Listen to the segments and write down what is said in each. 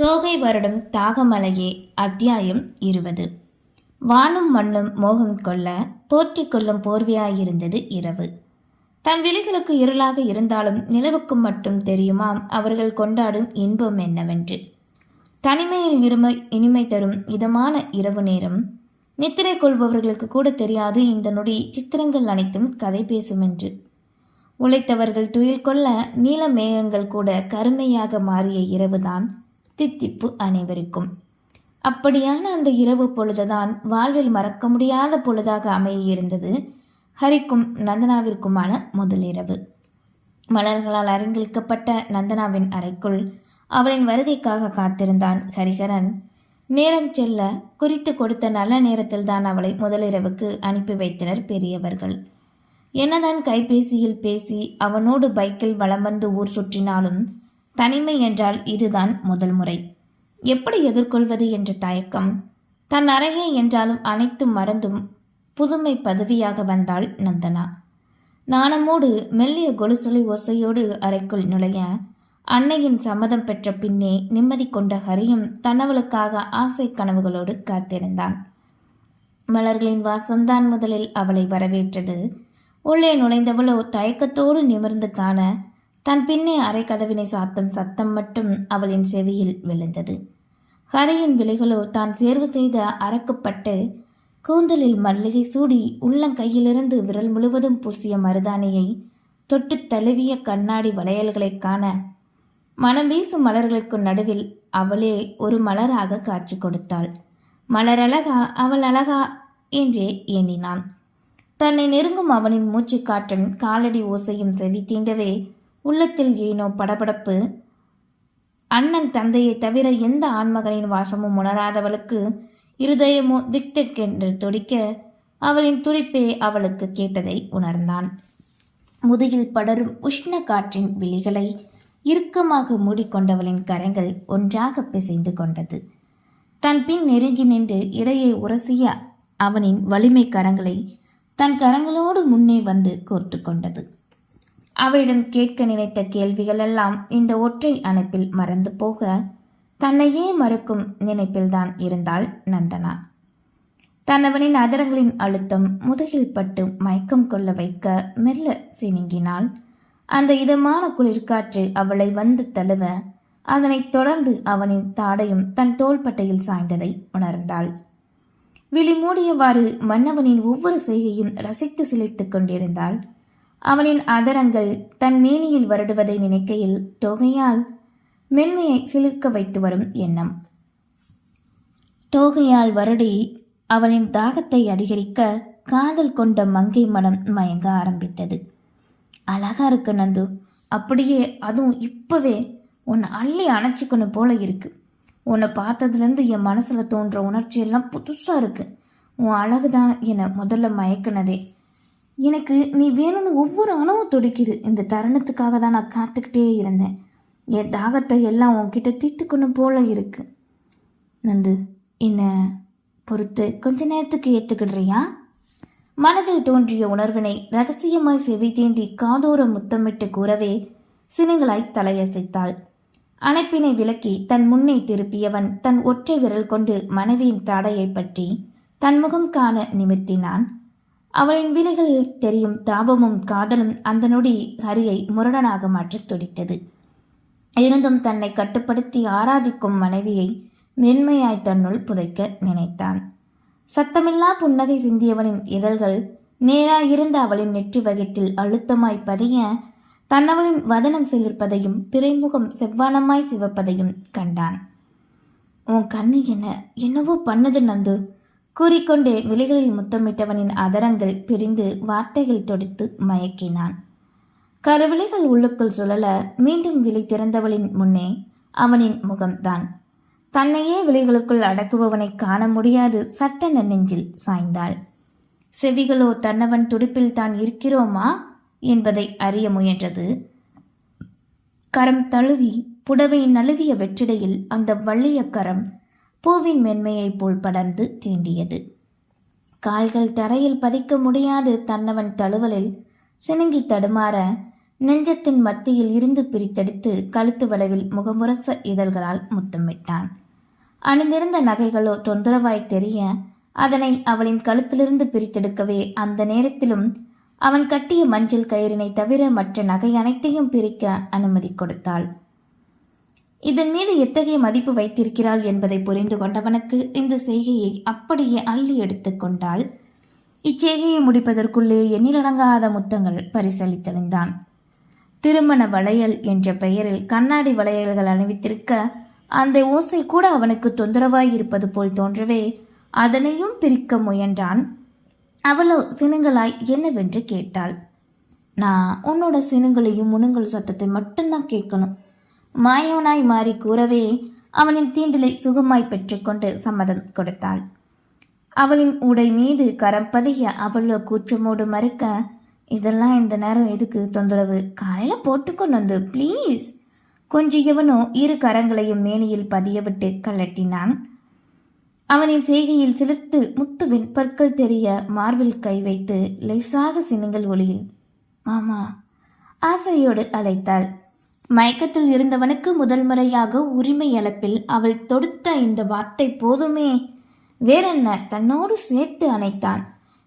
தோகை வருடம் தாகமலையே அத்தியாயம் இருபது. வானும் மண்ணும் மோகம் கொள்ள போற்றி கொள்ளும் போர்வையாயிருந்தது இரவு. தன் விழிகளுக்கு இருளாக இருந்தாலும் நிலவுக்கு மட்டும் தெரியுமாம் அவர்கள் கொண்டாடும் இன்பம் என்னவென்று. தனிமையில் இருமை இனிமை தரும் இதமான இரவு நேரம். நித்திரை கொள்பவர்களுக்கு கூட தெரியாது இந்த நொடி சித்திரங்கள் அனைத்தும் கதை பேசும் என்று உழைத்தவர்கள் துயில் கொள்ள நீல மேகங்கள் கூட கருமையாக மாறிய இரவுதான் தித்திப்பு அனைவருக்கும். அப்படியான அந்த இரவு பொழுதுதான் வாழ்வில் மறக்க முடியாத பொழுதாக அமைய இருந்தது ஹரிக்கும் நந்தனாவிற்குமான முதல் இரவு. மலர்களால் அலங்கரிக்கப்பட்ட நந்தனாவின் அறைக்குள் அவளின் வருகைக்காக காத்திருந்தான் ஹரிஹரன். நேரம் செல்ல குறித்து கொடுத்த நல்ல நேரத்தில் தான் அவளை முதலிரவுக்கு அனுப்பி வைத்தனர் பெரியவர்கள். என்னதான் கைபேசியில் பேசி அவனோடு பைக்கில் வலம் வந்து ஊர் சுற்றினாலும் தனிமை என்றால் இதுதான் முதல் முறை. எப்படி எதிர்கொள்வது என்ற தயக்கம். தன் அறையே என்றாலும் அனைத்தும் மறந்தும் புதுமை பதவியாக வந்தாள் நந்தனா. நாணமோடு மெல்லிய கொலுசலை ஓசையோடு அறைக்குள் நுழைய அன்னையின் சம்மதம் பெற்ற பின்னே நிம்மதி கொண்ட ஹரியும் தன்னவளுக்காக ஆசை கனவுகளோடு காத்திருந்தான். மலர்களின் வாசம்தான் முதலில் அவளை வரவேற்றது. உள்ளே நுழைந்தவளோ தயக்கத்தோடு நிமிர்ந்து காண தன் பின்னே அரை கதவினை சாத்தும் சத்தம் மட்டும் அவளின் செவியில் விழுந்தது. ஹரியின் விலைகளோ தான் தேர்வு செய்த அறக்கப்பட்டு கூந்தலில் மல்லிகை சூடி உள்ளங்கையிலிருந்து விரல் முழுவதும் பூசிய மருதாணியை தொட்டு தழுவிய கண்ணாடி வளையல்களைக் காண மனம் வீசும் மலர்களுக்கு நடுவில் அவளே ஒரு மலராக காட்சி கொடுத்தாள். மலர் அழகா அவள் அழகா என்றே எண்ணினான். தன்னை நெருங்கும் அவனின் மூச்சு காற்றும் காலடி ஓசையும் செவி தீண்டவே உள்ளத்தில் ஏனோ படபடப்பு. அண்ணன் தந்தையை தவிர எந்த ஆண்மகனின் வாசமும் உணராதவளுக்கு இருதயமோ திக் திக் என்று துடிக்க அவளின் துடிப்பே அவளுக்கு கேட்டதை உணர்ந்தான். முதுகில் படரும் உஷ்ண காற்றின் விழிகளை இறுக்கமாக மூடிக்கொண்டவளின் கரங்கள் ஒன்றாக பிசைந்து கொண்டது. தன் பின் நெருங்கி நின்று இடையே உரசிய அவனின் வலிமை கரங்களை தன் கரங்களோடு முன்னே வந்து கோர்த்து கொண்டது. அவளிடம் கேட்க நினைத்த கேள்விகளெல்லாம் இந்த ஒற்றை அணைப்பில் மறந்து போக தன்னையே மறுக்கும் நினைப்பில்தான் இருந்தாள் நந்தனா. தன்னவனின் அதரங்களின் அழுத்தம் முதுகில் பட்டு மயக்கம் கொள்ள வைக்க மெல்ல சினுங்கினாள் அந்த இதமான குளிர்காற்று அவளை வந்து தழுவ அதனைத் தொடர்ந்து அவனின் தாடையும் தன் தோள்பட்டையில் சாய்ந்ததை உணர்ந்தாள். விழி மூடியவாறு மன்னவனின் ஒவ்வொரு செய்கையும் ரசித்து சிலைத்துக் கொண்டிருந்தாள். அவனின் அதரங்கள் தன் மேனியில் வருடுவதை நினைக்கையில் தொகையால் மென்மையை சிலிர்க்க வைத்து வரும் எண்ணம். தோகையால் வருடி அவளின் தாகத்தை அதிகரிக்க காதல் கொண்ட மங்கை மனம் மயங்க ஆரம்பித்தது. அழகா இருக்கு நந்து அப்படியே அதுவும் இப்பவே உன்னை அள்ளி அணைச்சிக்கணும் போல இருக்கு. உன்னை பார்த்ததுலேருந்து என் மனசில் தோன்ற உணர்ச்சி எல்லாம் புதுசாக இருக்கு. உன் அழகு தான் என்னை முதல்ல மயக்குனதே. எனக்கு நீ வேணும்னு ஒவ்வொரு அணவும் துடிக்குது. இந்த தருணத்துக்காக தான் நான் காத்துக்கிட்டே இருந்தேன். என் தாகத்தை எல்லாம் உன்கிட்ட தீர்த்துக்கணும் போல இருக்கு. நந்து என்ன பொறுத்து கொஞ்ச நேரத்துக்கு ஏற்றுக்கிடுறியா மனதில் தோன்றிய உணர்வினை ரகசியமாய் செவி தீண்டி காதோர முத்தமிட்டு கூறவே சினுங்களாய் தலையசைத்தாள். அணைப்பினை விலக்கி தன் முன்னே திருப்பியவன் தன் ஒற்றை விரல் கொண்டு மனைவியின் தாடையை பற்றி தன் முகம் காண நிமிர்த்தினான். அவளின் விலைகள் தெரியும் தாபமும் காதலும் அந்த நொடி ஹரியை முரடனாக மாற்றத் துடித்தது. இருந்தும் தன்னை கட்டுப்படுத்தி ஆராதிக்கும் மனைவியை மென்மையாய் தன்னுள் புதைக்க நினைத்தான். சத்தமில்லா புன்னகை சிந்தியவனின் இதழ்கள் நேராயிருந்த அவளின் நெற்றி வகிட்டில் அழுத்தமாய் பதிய தன்னவளின் வதனம் சிலிர்ப்பதையும் பிறைமுகம் செவ்வானமாய் சிவப்பதையும் கண்டான். உன் கண்ணு என்ன என்னவோ பண்ணுது நந்து. கூறிக்கொண்டே விழிகளில் முத்தமிட்டவனின் அதரங்கள் பிரிந்து வார்த்தைகள் தொடுத்து மயக்கினான். கருவிழிகள் உள்ளுக்குள் சுழல மீண்டும் விழி திறந்தவளின் முன்னே அவனின் முகம்தான். தன்னையே விழிகளுக்குள் அடக்குபவனை காண முடியாது சட்டென நெஞ்சில் சாய்ந்தாள். செவிகளோ தன்னவன் துடிப்பில் தான் இருக்கிறோமா என்பதை அறிய முயன்றது. கரம் தழுவி புடவை நழுவிய வெற்றிடையில் அந்த வள்ளிய கரம் பூவின் மென்மையைப் போல் படர்ந்து தீண்டியது. கால்கள் தரையில் பதிக்க முடியாது தன்னவன் தழுவலில் சினுங்கி தடுமாற நெஞ்சத்தின் மத்தியில் இருந்து பிரித்தெடுத்து கழுத்து வளைவில் முகமுரச இதழ்களால் முத்தமிட்டான். அணிந்திருந்த நகைகளோ தொந்தரவாய் தெரிய அதனை அவளின் கழுத்திலிருந்து பிரித்தெடுக்கவே அந்த நேரத்திலும் அவன் கட்டிய மஞ்சள் கயிறினை தவிர மற்ற நகை அனைத்தையும் பிரிக்க அனுமதி கொடுத்தாள். இதன் மீது எத்தகைய மதிப்பு வைத்திருக்கிறாள் என்பதை புரிந்து கொண்டவனுக்கு இந்த செய்கையை அப்படியே அள்ளி எடுத்துக்கொண்டாள் இச்செய்கையை முடிப்பதற்குள்ளே எண்ணிலடங்காத முத்தங்கள் பரிசளித்தடைந்தான் திருமண வளையல் என்ற பெயரில் கண்ணாடி வளையல்கள் அணிவித்திருக்க அந்த ஓசை கூட அவனுக்கு தொந்தரவாய் இருப்பது போல் தோன்றவே அதனையும் பிரிக்க முயன்றான். அவளோ சினுங்களாய் என்னவென்று கேட்டாள். நான் உன்னோட சினுங்களையும் முனுங்கள் சத்தத்தை மட்டும்தான் கேட்கணும். மாயவனாய் மாறி கூறவே அவனின் தீண்டலை சுகமாய் பெற்றுக்கொண்டு சம்மதம் கொடுத்தாள். அவளின் உடை மீது கரம் பதிய அவளோ கூச்சமோடு மறுக்க இதெல்லாம் இந்த நேரம் எதுக்கு? தொந்தரவு. காலையில் போட்டுக்கொண்டு வந்து ப்ளீஸ் கொஞ்சியவனோ இரு கரங்களையும் மேனியில் பதியவிட்டு கழட்டினான். அவனின் செய்கையில் சிலிர்த்து முத்துவின் பற்கள் தெரிய மார்பில் கை வைத்து லேசாக சினுங்கள் ஒளியில் மாமா ஆசையோடு அழைத்தாள். மயக்கத்தில் இருந்தவனுக்கு முதல் முறையாக உரிமை இழப்பில் அவள் தொடுத்த இந்த வார்த்தை போதுமே. வேறென்ன? தன்னோடு சேர்த்து அணைத்தான்.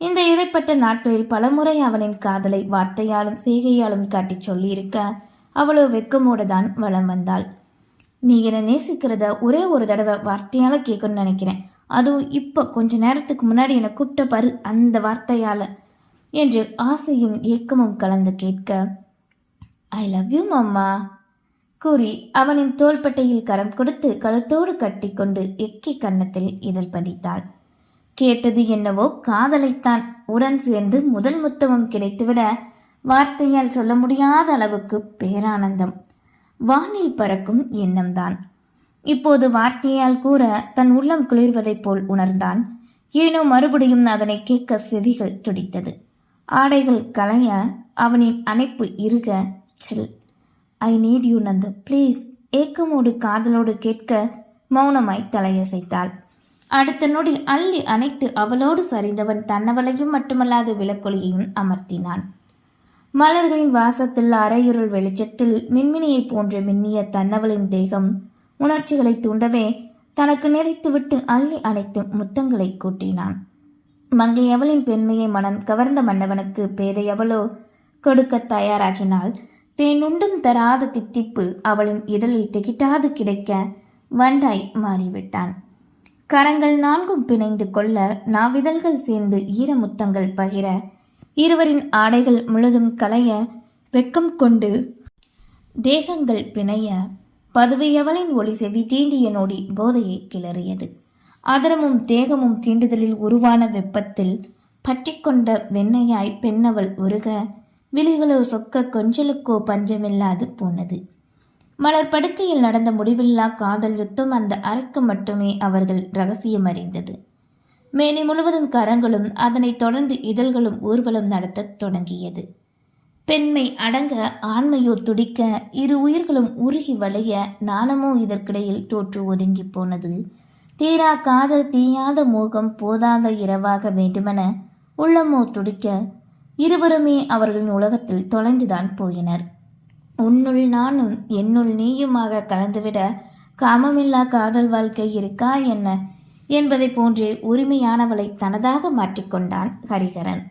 இந்த இடைப்பட்ட நாட்களில் பலமுறை அவனின் காதலை வார்த்தையாலும் செய்கையாலும் காட்டிச் சொல்லியிருக்க அவளோ வெக்கமோடு தான் வளம் வந்தாள். நீ என்னை நேசிக்கிறத ஒரே ஒரு தடவை வார்த்தையால் கேட்கணும்னு நினைக்கிறேன். அதுவும் இப்போ கொஞ்ச நேரத்துக்கு முன்னாடி என்னை கூட்ட பாரு அந்த வார்த்தையால் என்று ஆசையும் ஏக்கமும் கலந்து கேட்க ஐ லவ் யூ மம்மா கூறி அவனின் தோள்பட்டையில் கரம் கொடுத்து கழுத்தோடு கட்டிக்கொண்டு எக்கி கன்னத்தில் இதழ் பதித்தாள். கேட்டது என்னவோ காதலைத்தான். உடன் சேர்ந்து முதல் முத்தமும் கிடைத்துவிட வார்த்தையால் சொல்ல முடியாத அளவுக்கு பேரானந்தம். வானில் பறக்கும் எண்ணம்தான். இப்போது வார்த்தையால் கூற தன் உள்ளம் குளிர்வதைப் போல் உணர்ந்தான். ஏனோ மறுபடியும் அதனை கேட்க செவிகள் துடித்தது. ஆடைகள் கலைய அவனின் அணைப்பு இருக சில். I need you Nandu. Please ஏக்கமோடு காதலோடு கேட்க மௌனமாய் தலையசைத்தாள். அடுத்த நொடி அள்ளி அணைத்து அவளோடு சரிந்தவன் தன்னவளையும் மட்டுமல்லாத விளக்கொலியையும் அமர்த்தினான். மலர்களின் வாசத்தில் அரையுருள் வெளிச்சத்தில் மின்மினியைப் போன்ற மின்னிய தன்னவளின் தேகம் உணர்ச்சிகளை தூண்டவே தனக்கு நினைத்துவிட்டு அள்ளி அணைத்து முத்தங்களை கூட்டினான். மங்கையவளின் பெண்மையை மனம் கவர்ந்த மன்னவனுக்கு பேதையவளோ கொடுக்க தயாராகினாள். தேனுண்டும் தராத தித்திப்பு அவளின் இதழில் திகிட்டாது கிடைக்க வண்டாய் மாறிவிட்டான். கரங்கள் நான்கும் பிணைந்து கொள்ள நாவிதழ்கள் சேர்ந்து ஈரமுத்தங்கள் பகிர இருவரின் ஆடைகள் முழுதும் களைய வெக்கம் கொண்டு தேகங்கள் பிணைய பதுவையவளின் ஒளி செவி தீண்டிய நொடி போதையை கிளறியது. அதரமும் தேகமும் தீண்டுதலில் உருவான வெப்பத்தில் பற்றிக்கொண்ட வெண்ணையாய் பெண்ணவள் உருக விழிகளோ சொக்க கொஞ்சலுக்கோ பஞ்சமில்லாது போனது. மலர் படுக்கையில் நடந்த முடிவில்லா காதல் யுத்தம் அந்த அறைக்கு மட்டுமே அவர்கள் ரகசியம் அறிந்தது. மேனி முழுவதும் கரங்களும் அதனைத் தொடர்ந்து இதழ்களும் ஊர்வலம் நடத்தத் தொடங்கியது. பெண்மை அடங்க ஆண்மையோ துடிக்க இரு உயிர்களும் உருகி வளைய நாணமோ இதற்கிடையில் தோற்று ஒதுங்கி போனது. தீரா காதல் தீயாத மோகம் போதாத இரவாக வேண்டுமென உள்ளமோ துடிக்க இருவருமே அவர்களின் உலகத்தில் தொலைந்துதான் போயினர். உன்னுள் நானும் என்னுள் நீயுமாக கலந்துவிட காமமில்லா காதல் வாழ்க்கை இருக்கா என்ன? என்பதை போன்றே உரிமையானவளை தனதாக மாற்றிக்கொண்டான் ஹரிகரன்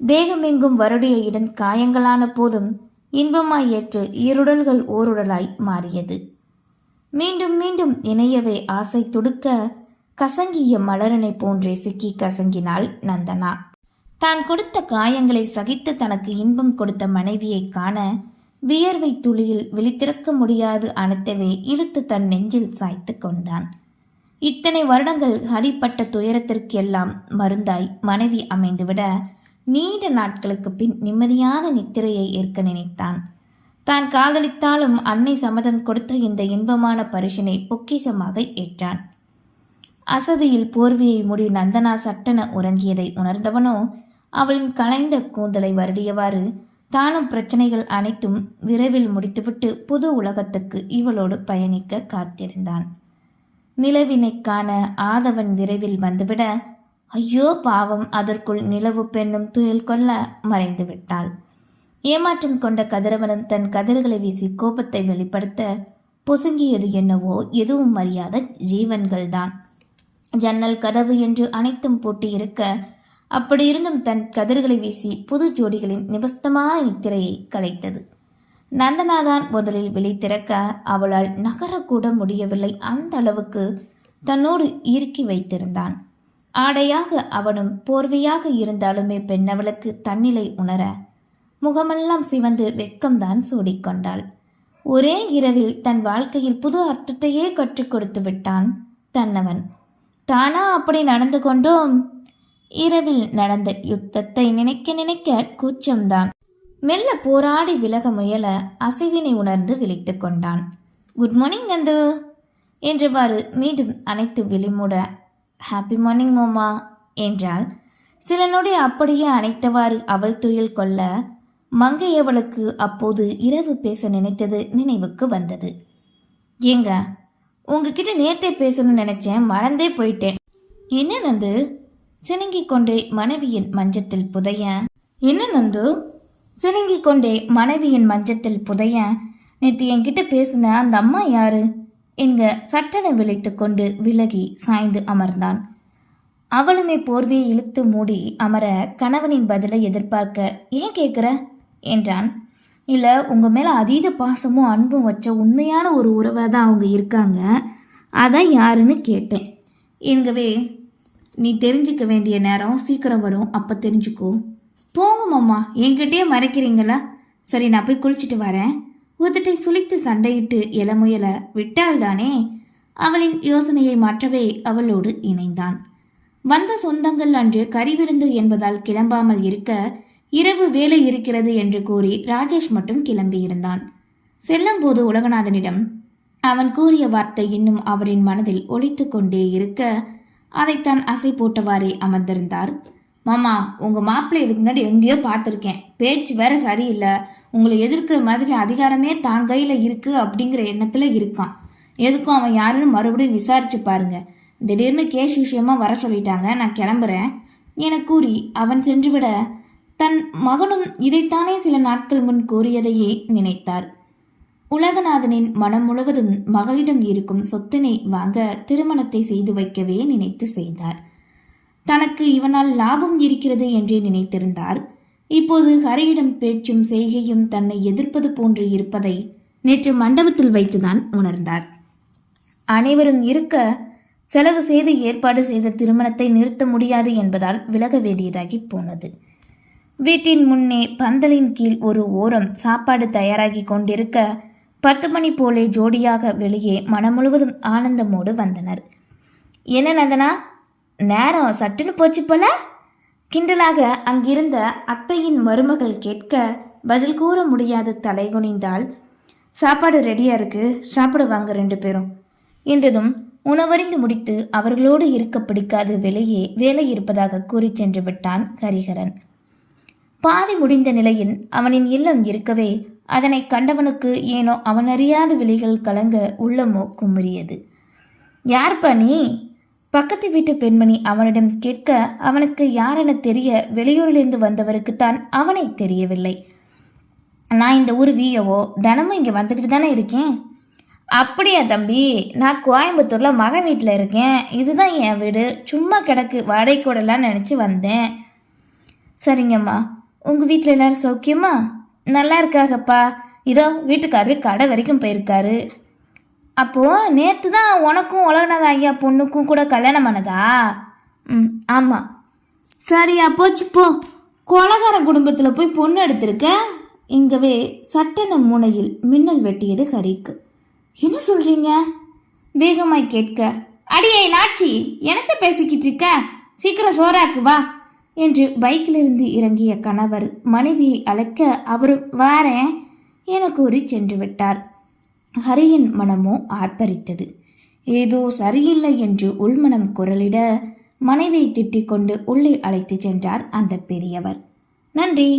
தேகமெங்கும் வருடைய இடம் காயங்களான போதும் இன்பமாய் ஏற்று ஈருடல்கள் ஓருடலாய் மாறியது. மீண்டும் மீண்டும் இணையவே ஆசை துடுக்க கசங்கிய மலரனை போன்றே சிக்கி கசங்கினாள் நந்தனா. தான் கொடுத்த காயங்களை சகித்து தனக்கு இன்பம் கொடுத்த மனைவியை காண வியர்வை துளியில் விழித்திறக்க முடியாது அனைத்தவே இழுத்து தன் நெஞ்சில் சாய்த்து கொண்டான். இத்தனை வருடங்கள் அடிப்பட்ட துயரத்திற்கெல்லாம் மருந்தாய் மனைவி அமைந்துவிட நீண்ட நாட்களுக்கு பின் நிம்மதியான நித்திரையை ஏற்க நினைத்தான். தான் காதலித்தாலும் அன்னை சம்மதம் கொடுத்த இந்த இன்பமான பரிசினை பொக்கிஷமாக ஏற்றான். அசதியில் போர்வையை முடி நந்தனா சட்டென உறங்கியதை உணர்ந்தவனோ அவளின் கலைந்த கூந்தலை வருடியவாறு தானும் பிரச்சனைகள் அனைத்தும் விரைவில் முடித்துவிட்டு புது உலகத்துக்கு இவளோடு பயணிக்க காத்திருந்தான். நிலவினை காண ஆதவன் விரைவில் வந்துவிட ஐயோ பாவம் அதற்குள் நிலவு பெண்ணும் துயில் கொள்ள மறைந்து விட்டாள் ஏமாற்றம் கொண்ட கதிரவனும் தன் கதிர்களை வீசி கோபத்தை வெளிப்படுத்த பொசுங்கியது என்னவோ எதுவும் அறியாத ஜீவன்கள்தான். ஜன்னல் கதவு என்று அனைத்தும் பூட்டி அப்படியிருந்தும் அப்படி இருந்தும் தன் கதிர்களை வீசி புது ஜோடிகளின் நிபஸ்தமான நித்திரையை கலைத்தது. நந்தனாதான் முதலில் விழி திறக்க அவளால் நகரக்கூட முடியவில்லை அந்த அளவுக்கு தன்னோடு இறுக்கி வைத்திருந்தான். ஆடையாக அவனும் போர்வையாக இருந்தாலுமே பெண்ணவளுக்கு தன்னிலை உணர முகமெல்லாம் சிவந்து வெக்கம்தான் சூடிக்கொண்டாள். ஒரே இரவில் தன் வாழ்க்கையில் புது அர்த்தத்தையே கற்றுக் கொடுத்து விட்டான் தன்னவன். தானா அப்படி நடந்து கொண்டும்? இரவில் நடந்த யுத்தத்தை நினைக்க நினைக்க கூச்சம்தான். மெல்ல போராடி விலக முயல அசைவினை உணர்ந்து விழித்துக் கொண்டான். Good morning Nandu. என்றவாறு மீண்டும் அனைத்து விழிமூட ஹாப்பி மார்னிங் மோமா. என்றாள். சில நொடி அப்படியே அனைத்தவாறு அவள் துயில் கொள்ள மங்கையவளுக்கு அப்போது இரவு பேச நினைத்தது நினைவுக்கு வந்தது. ஏங்க உங்ககிட்ட நேர்த்தே பேசணும்னு நினைச்சேன் மறந்தே போயிட்டேன். என்ன நந்து? சினுங்கிக் கொண்டே மனைவியின் மஞ்சத்தில் புதைய. என்ன நந்து? சினுங்கிக் கொண்டே மனைவியின் மஞ்சத்தில் புதைய. நேத்து என்கிட்ட பேசின அந்த அம்மா யாரு? என்க சட்டென விழித்துக் கொண்டு விலகி சாய்ந்து அமர்ந்தான். அவளுமே போர்வையை இழுத்து மூடி அமர கணவனின் பதிலை எதிர்பார்க்க ஏன் கேட்குற என்றான். இல்லை உங்கள் மேலே அதீத பாசமும் அன்பும் வச்ச உண்மையான ஒரு உறவாக தான் அவங்க இருக்காங்க. அதான் யாருன்னு கேட்டேன். என்கவே நீ தெரிஞ்சுக்க வேண்டிய நேரம் சீக்கிரம் வரும் அப்போ தெரிஞ்சுக்கோ. போங்க மாமா என்கிட்டயே மறைக்கிறீங்களா? சரி நான் போய் குளிச்சுட்டு வரேன். உதட்டை சுளித்து சண்டையிட்டு இளமுயல விட்டால்தானே அவளின் யோசனையை மாற்றவே அவளோடு இணைந்தான். வந்த சொந்தங்கள் அன்று கறிவிருந்து என்பதால் கிளம்பாமல் இருக்க இரவு வேலை இருக்கிறது என்று கூறி ராஜேஷ் மட்டும் கிளம்பியிருந்தான். செல்லும் போது உலகநாதனிடம் அவன் கூறிய வார்த்தை இன்னும் அவரின் மனதில் ஒழித்து கொண்டே இருக்க அதைத்தான் அசை போட்டவாறே அமர்ந்திருந்தார். மாமா உங்கள் மாப்பிள்ளை இதுக்கு முன்னாடி எங்கேயோ பார்த்துருக்கேன். பேச்சு வேற சரியில்லை. உங்களை எதிர்க்கிற மாதிரி அதிகாரமே தான் கையில் இருக்கு அப்படிங்கிற எண்ணத்தில் இருக்கான். எதுக்கும் அவன் யாருன்னு மறுபடியும் விசாரிச்சு பாருங்க. திடீர்னு கேஷ் விஷயமா வர சொல்லிட்டாங்க. நான் கிளம்புறேன். என கூறி அவன் சென்றுவிட தன் மகனும் இதைத்தானே சில நாட்கள் முன் கூறியதையே நினைத்தார். உலகநாதனின் மனம் முழுவதும் மகளிடம் இருக்கும் சொத்தினை வாங்க திருமணத்தை செய்து வைக்கவே நினைத்து செய்தார். தனக்கு இவனால் லாபம் இருக்கிறது என்றே நினைத்திருந்தார். இப்போது ஹரியிடம் பேச்சும் செய்கையும் தன்னை எதிர்ப்பது போன்று இருப்பதை நேற்று மண்டபத்தில் வைத்துதான் உணர்ந்தார். அனைவரும் இருக்க செலவு செய்து ஏற்பாடு செய்த திருமணத்தை நிறுத்த முடியாது என்பதால் விலக வேண்டியதாகி போனது. வீட்டின் முன்னே பந்தலின் கீழ் ஒரு ஓரம் சாப்பாடு தயாராகி கொண்டிருக்க பத்து மணி போலே ஜோடியாக வெளியே மனம் முழுவதும் ஆனந்தமோடு வந்தனர். என்ன நந்தனா நேரம் சட்டுன்னு போச்சு போல? கிண்டலாக அங்கிருந்த அத்தையின் மருமகள் கேட்க பதில் கூற முடியாது தலைகுனிந்தால் சாப்பாடு ரெடியாக இருக்கு. சாப்பிட வாங்க ரெண்டு பேரும். என்றதும் உணவறிந்து முடித்து அவர்களோடு இருக்க பிடிக்காது வெளியே வேலை இருப்பதாக கூறி சென்று விட்டான் ஹரிஹரன். பாதி முடிந்த நிலையில் அவனின் இல்லம் இருக்கவே அதனை கண்டவனுக்கு ஏனோ அவனறியாத அறியாத விழிகள் கலங்க உள்ளமோ குமுறியது. யார்ப்பா நீ? பக்கத்து வீட்டு பெண்மணி அவனிடம் கேட்க அவனுக்கு யாரென தெரிய வெளியூரிலிருந்து வந்தவருக்குத்தான் அவனை தெரியவில்லை. நான் இந்த ஊர் வீயவோ தினமும் இங்கே வந்துக்கிட்டு தானே இருக்கேன்? அப்படியா தம்பி நான் கோயம்புத்தூரில் மகன் வீட்டில் இருக்கேன். இதுதான் என் வீடு. சும்மா கிடக்கு வாடகை கூடலாம் நினச்சி வந்தேன். சரிங்கம்மா. உங்கள் வீட்டில் எல்லோரும் சௌக்கியமா? நல்லா இருக்காகப்பா. இதோ வீட்டுக்காரரு கடை வரைக்கும் போயிருக்காரு. அப்போ நேற்று தான் உனக்கும் உலகநாத ஐயா பொண்ணுக்கும் கூட கல்யாணம் பண்ணதா? ம் ஆமாம் சரி போச்சு போ. கொலகார குடும்பத்தில் போய் பொண்ணு எடுத்திருக்க? இங்கவே சட்டன மூனையில் மின்னல் வெட்டியது ஹரிக்கு. என்ன சொல்கிறீங்க வேகமாய் கேட்க அடியே நாச்சி எனக்கு பேசிக்கிட்டு இருக்க? சீக்கிரம் சோறாக்கு வா. என்று பைக்கிலிருந்து இறங்கிய கணவர் மனைவியை அழைக்க அவரும் வாரேன் என கூறி சென்று விட்டார். ஹரியின் மனமோ ஆர்ப்பரித்தது. ஏதோ சரியில்லை என்று உள்மனம் குரலிட மனைவியை திட்டிக் கொண்டு உள்ளே அழைத்துச் சென்றார் அந்த பெரியவர். நன்றி.